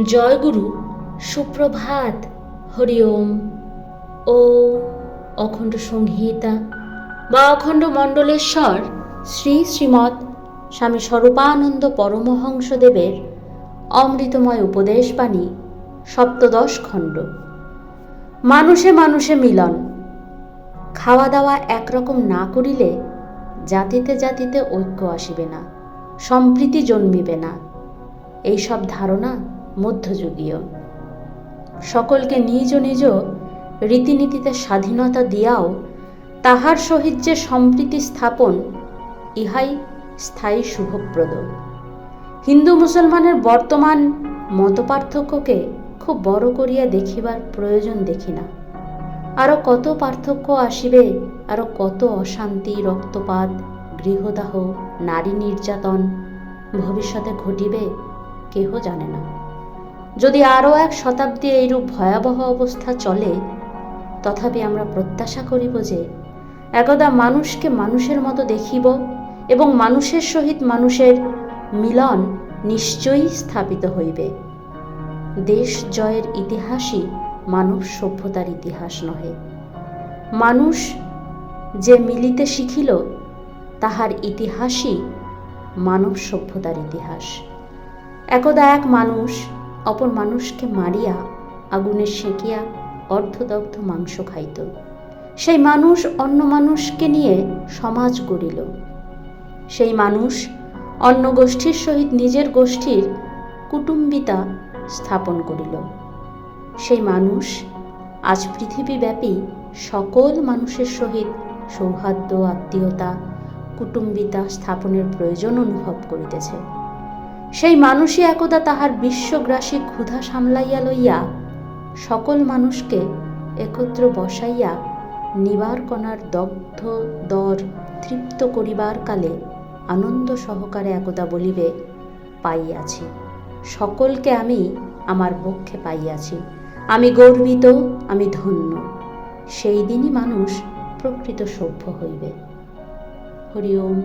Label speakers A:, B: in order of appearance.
A: জয়গুরু, সুপ্রভাত, হরি ওম। ও অখণ্ড সংহিতা বা অখণ্ড মণ্ডলেশ্বর, শ্রী শ্রীমৎ স্বামী স্বরূপানন্দ পরমহংসদেবের অমৃতময় উপদেশবাণী, সপ্তদশ খণ্ড। মানুষে মানুষে মিলন। খাওয়া দাওয়া একরকম না করিলে জাতিতে জাতিতে ঐক্য আসিবে না, সম্প্রীতি জন্মিবে না। এইসব ধারণা মধ্যযুগীয়। সকলকে নিজ নিজ রীতিনীতিতে স্বাধীনতা দিয়াও তাহার সহিত যে সম্প্রীতি স্থাপন, ইহাই স্থায়ী শুভপ্রদ। হিন্দু মুসলমানের বর্তমান মতপার্থক্যকে খুব বড় করিয়া দেখিবার প্রয়োজন দেখি না। আরও কত পার্থক্য আসিবে আরও কত অশান্তি, রক্তপাত, গৃহদাহ, নারী নির্যাতন ভবিষ্যতে ঘটিবে, কেহ জানে না। যদি আরও এক শতাব্দী এইরূপ ভয়াবহ অবস্থা চলে, তথাপি আমরা প্রত্যাশা করিব যে, একদা মানুষকে মানুষের মতো দেখিব এবং মানুষের সহিত মানুষের মিলন নিশ্চয়ই স্থাপিত হইবে। দেশ জয়ের ইতিহাসই মানব সভ্যতার ইতিহাস নহে। মানুষ যে মিলিতে শিখিল, তাহার ইতিহাসই মানব সভ্যতার ইতিহাস। একদা এক মানুষ অপর মানুষকে মারিয়া আগুনে সেঁকিয়া অর্ধদগ্ধ মাংস খাইত। সেই মানুষ অন্য মানুষকে নিয়ে সমাজ গড়িল। সেই মানুষ অন্য গোষ্ঠীর সহিত নিজের গোষ্ঠীর কুটুম্বিতা স্থাপন করিল। সেই মানুষ আজ পৃথিবীব্যাপী সকল মানুষের সহিত সৌহার্দ্য, আত্মীয়তা, কুটুম্বিতা স্থাপনের প্রয়োজন অনুভব করিতেছে। সেই মানুষই একদা তাহার বিশ্বগ্রাসী ক্ষুধা সামলাইয়া লইয়া সকল মানুষকে একত্র বসাইয়া নিবার কণার দগ্ধ দর তৃপ্ত করিবার কালে আনন্দ সহকারে একদা বলিবে, পাইয়াছি। সকলকে আমি আমার বক্ষে পাইয়াছি। আমি গর্বিত, আমি ধন্য। সেই দিনই মানুষ প্রকৃত সভ্য হইবে। হরি ওম।